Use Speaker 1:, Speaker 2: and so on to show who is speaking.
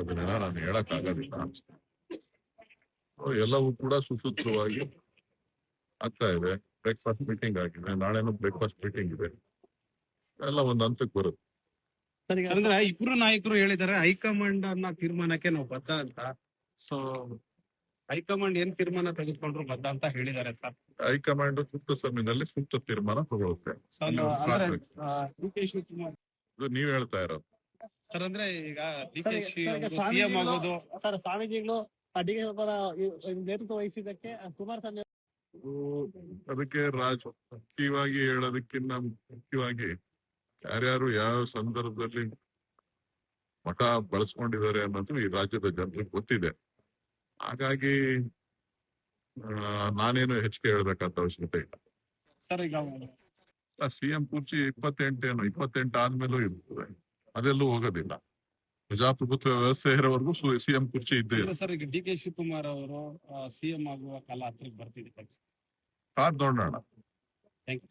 Speaker 1: ಅದನ್ನ ನಾನು ಹೇಳಕ್ ಆಗೋದಿಲ್ಲ ಎಲ್ಲವೂ ಕೂಡ ಸುಸೂತ್ರವಾಗಿ ಆಗ್ತಾ ಇದೆ. ಬ್ರೇಕ್ಫಾಸ್ಟ್ ಮೀಟಿಂಗ್ ಆಗಿದೆ. ನಾಳೆನೂ ಬ್ರೇಕ್ಫಾಸ್ಟ್ ಮೀಟಿಂಗ್ ಇದೆ. ಎಲ್ಲ ಒಂದ್ ಹಂತಕ್ಕೆ ಬರುತ್ತೆ.
Speaker 2: ಸರ್ ಈಗ
Speaker 3: ಸರ್, ಅಂದ್ರೆ ಇಬ್ರು ನಾಯಕರು ಹೇಳಿದ್ದಾರೆ ಹೈಕಮಾಂಡ್ ಅನ್ನ ತೀರ್ಮಾನಕ್ಕೆ ನಾವು ಬದ್ಧ ಅಂತ. ಸೊ ಹೈಕಮಾಂಡ್ ಏನ್ ತೀರ್ಮಾನ ತೆಗೆದುಕೊಂಡ್ರು ಬದ್ಧ ಅಂತ ಹೇಳಿದ್ದಾರೆ ಸರ್.
Speaker 1: ಹೈಕಮಾಂಡ್ ಸೂಕ್ತ ಸಮಯದಲ್ಲಿ ಸೂಕ್ತ ತೀರ್ಮಾನ ತಗೊಳುತ್ತೆ ನೀವ್ ಹೇಳ್ತಾ ಇರೋದು.
Speaker 3: ಸರ್ ಅಂದ್ರೆ ಈಗ ಡಿ ಕೆ ಶಿ ಸಿಎಂ ಆಗೋದು.
Speaker 2: ಸರ್ ಸ್ವಾಮೀಜಿಗಳು ಡಿ ಕೆ ನೇತೃತ್ವ ವಹಿಸಿದ್ದಕ್ಕೆ ಕುಮಾರಸ್ವಾಮಿ
Speaker 1: ಅದಕ್ಕೆ ರಾಜಕೀಯವಾಗಿ ಹೇಳೋದಕ್ಕಿಂತ ಮುಖ್ಯವಾಗಿ ಯಾರ್ಯಾರು ಯಾವ ಸಂದರ್ಭದಲ್ಲಿ ಮಠ ಬಳಸ್ಕೊಂಡಿದ್ದಾರೆ ಅನ್ನೋದು ಈ ರಾಜ್ಯದ ಜನರಿಗೆ ಗೊತ್ತಿದೆ. ಹಾಗಾಗಿ ನಾನೇನು ಹೆಚ್ಚಿಗೆ ಹೇಳ್ಬೇಕಂತ ಅವಶ್ಯಕತೆ ಇಲ್ಲ.
Speaker 3: ಸರ್ ಈಗ
Speaker 1: ಸಿಎಂ ಕುರ್ಚಿ ಇಪ್ಪತ್ತೆಂಟೇನು ಇಪ್ಪತ್ತೆಂಟು ಆದ್ಮೇಲೂ ಇರ್ತದೆ. ಅದೆಲ್ಲೂ ಹೋಗೋದಿಲ್ಲ. ಪ್ರಜಾಪ್ರಭುತ್ವ ವ್ಯವಸ್ಥೆ ಇರೋವರೆಗೂ ಸಿಎಂ ಕುರ್ಚಿ ಇದ್ದೇ ಇಲ್ಲ.
Speaker 3: ಸರ್ ಈಗ ಡಿ ಕೆ ಶಿವಕುಮಾರ್ ಅವರು ಸಿಎಂ ಆಗುವ ಕಾಲ ಹತ್ರಕ್ಕೆ ಬರ್ತಿದೆ.
Speaker 1: ಕಾದ್ ನೋಡೋಣ.
Speaker 3: Thank you